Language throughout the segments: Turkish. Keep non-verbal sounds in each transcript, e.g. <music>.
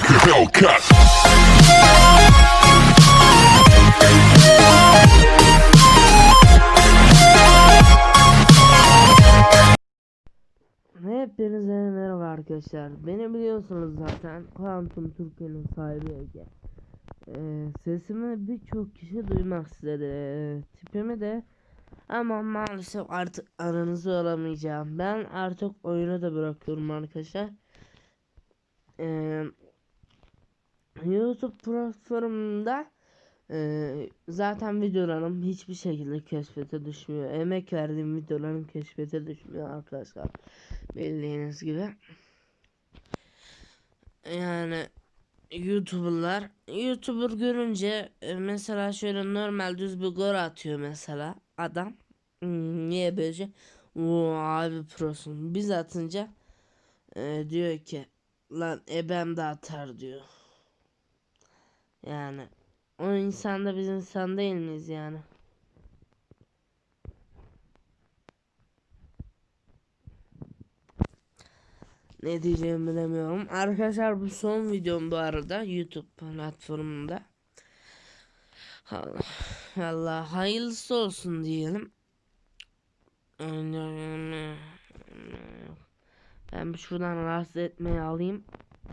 like a Hellcat. Hepinize merhaba arkadaşlar. Beni biliyorsunuz zaten. Quantum Türkiye'nin sahibi Ege. Ee, sesimi birçok kişi duymak istedi. Ee, tipimi de ama maalesef artık aranızda olamayacağım. Ben artık oyunu da bırakıyorum arkadaşlar. Ee, YouTube platformunda ee, zaten videolarım hiçbir şekilde keşfete düşmüyor. Emek verdiğim videolarım keşfete düşmüyor arkadaşlar. Bildiğiniz gibi. Yani YouTuber'lar YouTuber görünce e, mesela şöyle normal düz bir gol atıyor mesela adam. Niye böylece? Oo abi prosun. Biz atınca e, diyor ki lan ebem de atar diyor. Yani o insan da biz insan değil miyiz yani? Ne diyeceğimi bilemiyorum. Arkadaşlar bu son videom bu arada YouTube platformunda. Allah, Allah hayırlısı olsun diyelim. Ben şuradan rahatsız etmeyi alayım.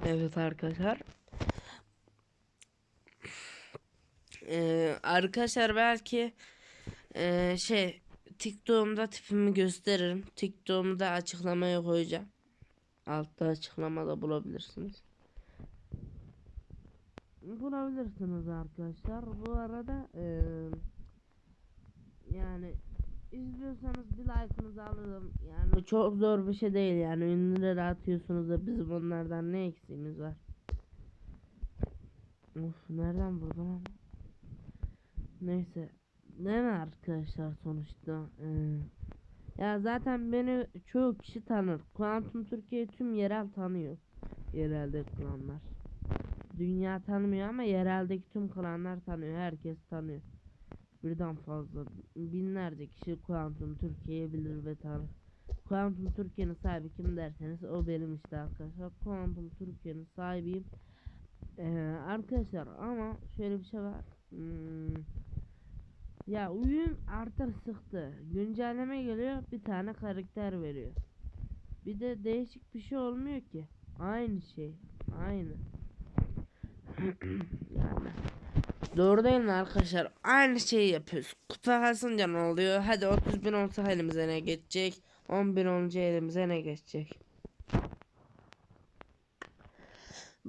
Evet arkadaşlar. Ee, arkadaşlar belki ee, şey TikTok'umda tipimi gösteririm. TikTok'umu da açıklamaya koyacağım. Altta açıklamada bulabilirsiniz. Bulabilirsiniz arkadaşlar. Bu arada eee, yani izliyorsanız bir like'ınızı alırım. Yani çok zor bir şey değil yani ünlüleri atıyorsunuz da bizim onlardan ne eksiğimiz var. Of nereden ama. Neyse. Değil mi arkadaşlar sonuçta? Ee, ya zaten beni çoğu kişi tanır. Kuantum Türkiye tüm yerel tanıyor. Yerelde klanlar. Dünya tanımıyor ama yereldeki tüm klanlar tanıyor. Herkes tanıyor. Birden fazla binlerce kişi Kuantum Türkiye'yi bilir ve tanır. Kuantum Türkiye'nin sahibi kim derseniz o benim işte arkadaşlar. Kuantum Türkiye'nin sahibiyim. Ee, arkadaşlar ama şöyle bir şey var. Hmm, ya oyun artık sıktı. Güncelleme geliyor bir tane karakter veriyor. Bir de değişik bir şey olmuyor ki. Aynı şey. Aynı. <clears throat> yani. Doğru değil arkadaşlar? Aynı şeyi yapıyoruz. Kupa kasınca ne oluyor? Hadi 30 bin olsa elimize ne geçecek? 10 bin olunca elimize ne geçecek?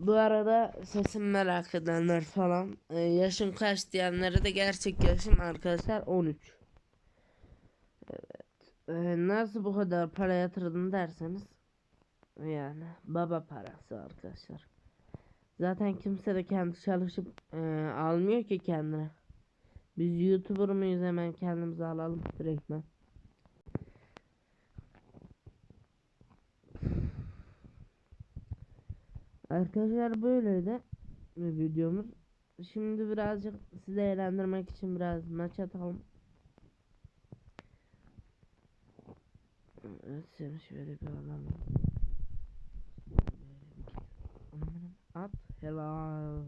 Bu arada sesim merak edenler falan e, yaşım kaç diyenlere de gerçek yaşım arkadaşlar 13. Evet. E, nasıl bu kadar para yatırdın derseniz yani baba parası arkadaşlar. Zaten kimse de kendi çalışıp e, almıyor ki kendine. Biz YouTuber mıyız hemen kendimize alalım direktmen. Arkadaşlar böyleydi videomuz. Şimdi birazcık sizi eğlendirmek için biraz maç atalım. Evet şöyle bir alalım. At helal.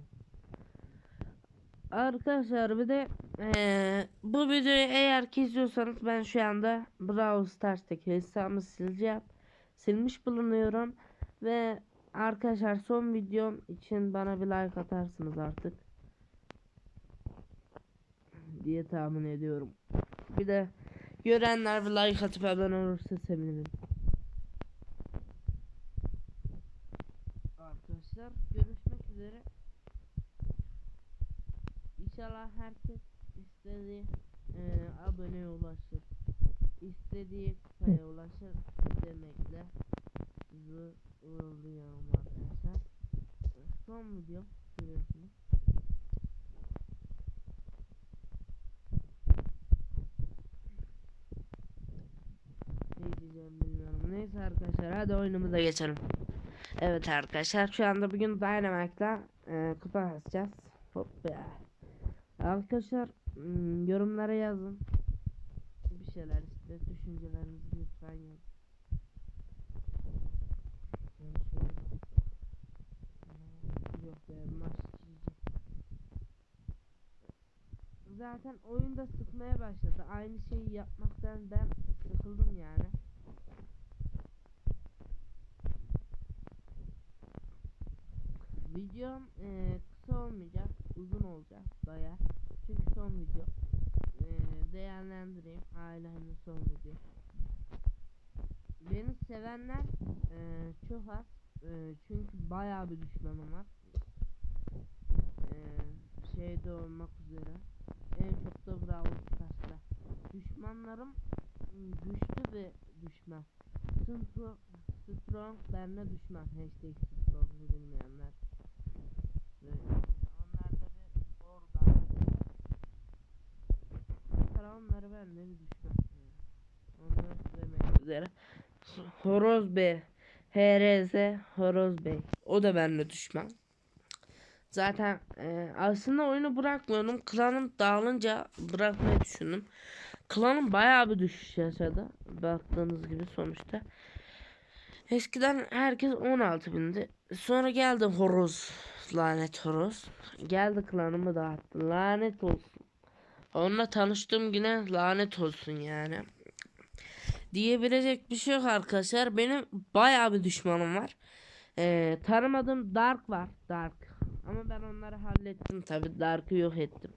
Arkadaşlar bir de eee, bu videoyu eğer ki izliyorsanız ben şu anda Brawl Stars'taki hesabımı sileceğim. Silmiş bulunuyorum ve Arkadaşlar son videom için bana bir like atarsınız artık. Diye tahmin ediyorum. Bir de görenler bir like atıp abone olursa sevinirim. Arkadaşlar görüşmek üzere. İnşallah herkes istediği e, aboneye ulaşır. İstediği kupaya ulaşır demekle sizi uğurluyorum arkadaşlar. Son video görüyorsunuz. Ne diyeceğim bilmiyorum. Neyse arkadaşlar hadi oyunumuza geçelim. Evet arkadaşlar şu anda bugün Dynamite'la e, kupa kasacağız. Hop be. Arkadaşlar hmm, yorumlara yazın. Bir şeyler işte düşüncelerinizi lütfen yazın. Yani şöyle yok be maç GG. Zaten oyunda sıkmaya başladı. Aynı şeyi yapmaktan ben sıkıldım yani. Videom eee, kısa olmayacak, uzun olacak baya. Çünkü son video. Eee, değerlendireyim ailemin son video. Beni sevenler eee, çok az. Eee, çünkü bayağı bir düşmanım var. Şeyde olmak üzere. En çok da Brawl Stars'ta. Düşmanlarım ım, güçlü ve düşman. Strong, strong benle düşman. Hashtag strong'u bilmeyenler. Ve, e, onlar da bir organ. Mesela onları benle bir düşman. Onları söylemek üzere. Horoz Bey. HRZ Horoz Bey. O da benimle düşman. Zaten e, aslında oyunu bırakmıyordum. Klanım dağılınca bırakmayı düşündüm. Klanım bayağı bir düşüş yaşadı. Baktığınız gibi sonuçta. Eskiden herkes 16 bindi. Sonra geldi horoz. Lanet horoz. Geldi klanımı dağıttı. Lanet olsun. Onunla tanıştığım güne lanet olsun yani. Diyebilecek bir şey yok arkadaşlar. Benim bayağı bir düşmanım var. Ee, tanımadığım Dark var. Dark. Ama ben onları hallettim tabi. Dark'ı yok ettim.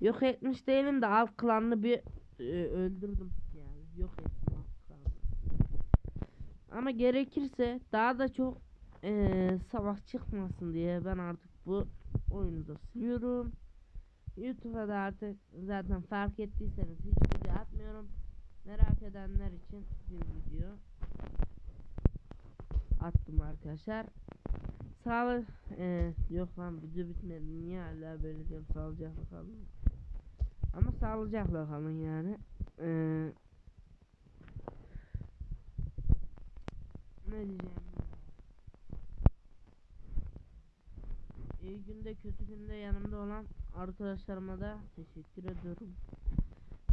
Yok etmiş değilim de alt klanını bir e, öldürdüm. Yani yok ettim alt klanını. Ama gerekirse daha da çok e, savaş çıkmasın diye ben artık bu oyunu da siliyorum. YouTube'a da artık zaten fark ettiyseniz hiç video atmıyorum. Merak edenler için bir video attım arkadaşlar. Sağ e, yok lan video bitmedi. Niye hala böyle diyorum sağlıcakla kalın. Ama sağlıcakla kalın yani. E, ne diyeceğim? İyi günde kötü günde yanımda olan arkadaşlarıma da teşekkür ediyorum.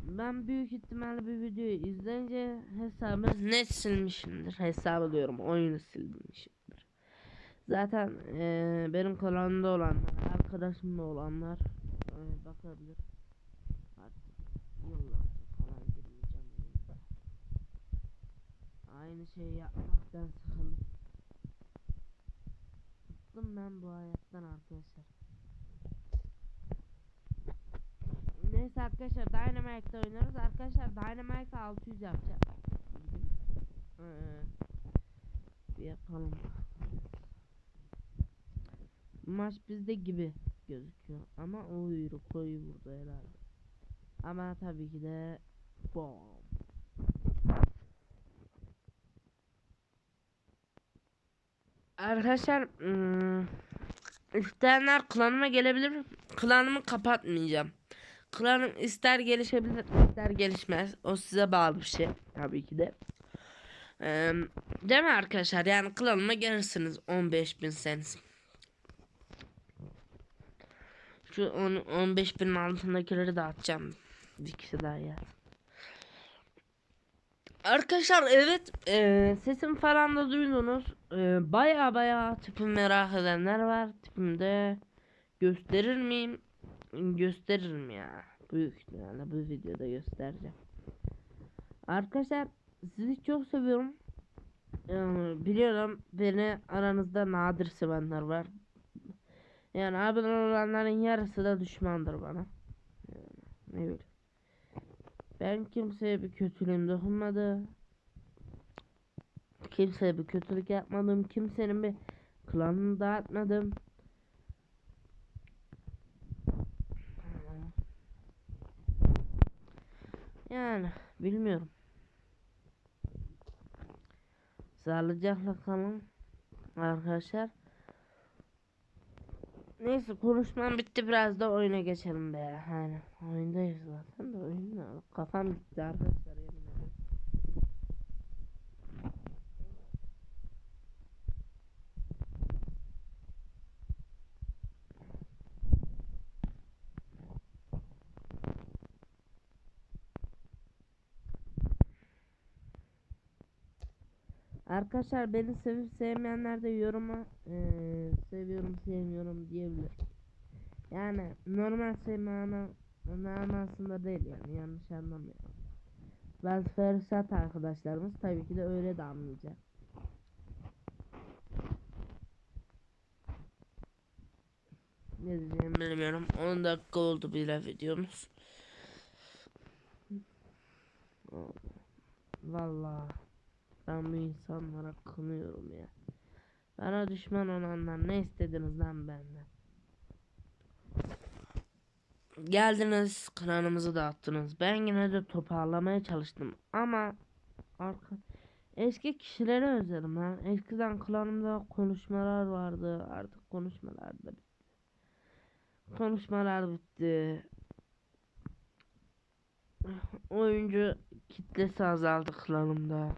Ben büyük ihtimalle bir videoyu izleyince hesabı net silmişimdir. Hesabı diyorum oyunu silmişimdir. Zaten eee, benim kanalımda olanlar, arkadaşımda olanlar eee, bakabilir. Artık yıllarca falan girmeyeceğim. Aynı şeyi yapmaktan sıkıldım. Bıktım ben bu hayattan arkadaşlar. Neyse arkadaşlar Dynamite'da oynuyoruz. Arkadaşlar Dynamite 600 yapacağız. Ee, bir yapalım. Maç bizde gibi gözüküyor. Ama o yürü koyu burada herhalde. Ama tabii ki de bom. Arkadaşlar ım, isteyenler klanıma gelebilir. Klanımı kapatmayacağım. Klanım ister gelişebilir ister gelişmez. O size bağlı bir şey tabii ki de. Ee, değil mi arkadaşlar? Yani klanıma gelirsiniz 15 bin seniz. Şu 10, 15 binin altındakileri dağıtacağım. Bir kişi daha ya. Arkadaşlar evet e, sesim falan da duydunuz. E, baya baya tipim merak edenler var. Tipimde gösterir miyim? Gösteririm ya. Büyük ihtimalle bu videoda göstereceğim. Arkadaşlar sizi çok seviyorum. Yani biliyorum beni aranızda nadir sevenler var. Yani abone olanların yarısı da düşmandır bana. Yani, ne bileyim. Ben kimseye bir kötülüğüm dokunmadı. Kimseye bir kötülük yapmadım. Kimsenin bir klanını dağıtmadım. Yani bilmiyorum. Sağlıcakla kalın arkadaşlar. Neyse konuşmam bitti biraz da oyuna geçelim be. Hani oyundayız zaten de oyunda kafam gitti arkadaşlar yemin ederim. Arkadaşlar beni sevip sevmeyenler de yoruma eee seviyorum sevmiyorum diyebilir. Yani normal sevme ana manasında değil yani yanlış anlamayalım. Bazı ferisat arkadaşlarımız tabii ki de öyle de anlayacak. Ne diyeceğimi bilmiyorum. 10 dakika oldu bile videomuz. Vallahi ben bu insanlara kınıyorum ya. Bana düşman olanlar ne istediniz lan benden? Geldiniz klanımızı dağıttınız. Ben yine de toparlamaya çalıştım ama arka eski kişileri özledim lan. Eskiden klanımda konuşmalar vardı. Artık konuşmalar da bitti. Konuşmalar bitti. Oyuncu kitlesi azaldı klanımda.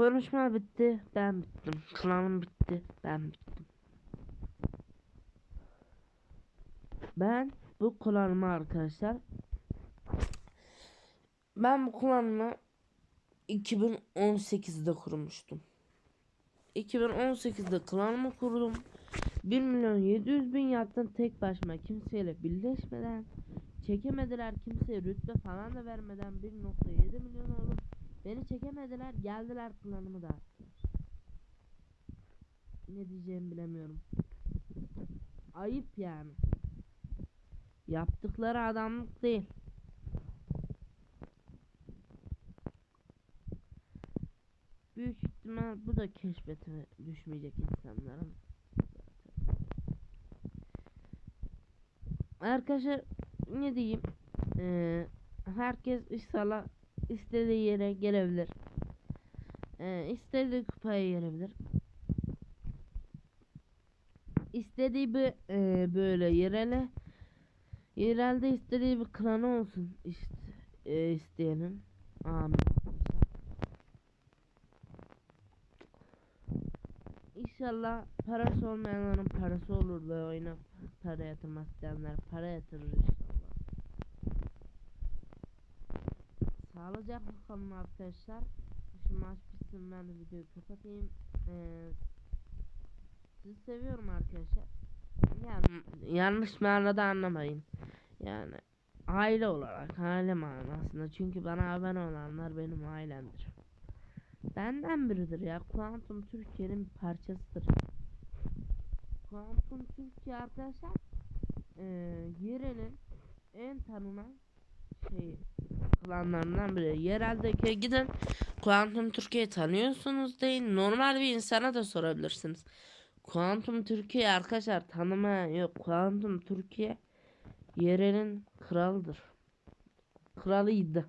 Konuşma bitti, ben bittim. Klanım bitti, ben bittim. Ben bu klanımı arkadaşlar ben bu klanımı 2018'de kurmuştum. 2018'de klanımı kurdum. 1 milyon 700 bin yaptım tek başıma kimseyle birleşmeden çekemediler kimseye rütbe falan da vermeden 1.7 milyon oldum. Beni çekemediler geldiler klanımı dağıttılar. Ne diyeceğimi bilemiyorum. Ayıp yani. Yaptıkları adamlık değil. Büyük ihtimal bu da keşfete düşmeyecek insanların. Arkadaşlar ne diyeyim? Ee, herkes inşallah istediği yere gelebilir. Ee, istediği kupaya gelebilir. İstediği bir e, böyle yerele yerelde istediği bir klanı olsun işte e, isteyenin. Amin. İnşallah parası olmayanların parası olur ve oyuna para yatırmak isteyenler para yatırır inşallah. Sağlıcakla kalın arkadaşlar. Şu maç ben de videoyu kapatayım. Ee, sizi seviyorum arkadaşlar. Yani yanlış manada anlamayın. Yani aile olarak aile manasında. Çünkü bana abone olanlar benim ailemdir. Benden biridir ya. Kuantum Türkiye'nin bir parçasıdır. Kuantum Türkiye arkadaşlar eee yerenin en tanınan şeyi klanlarından biri. Yereldeki gidin Kuantum Türkiye'yi tanıyorsunuz değil. Normal bir insana da sorabilirsiniz. Kuantum Türkiye arkadaşlar tanımayan yok. Kuantum Türkiye yerenin kralıdır. Kralıydı.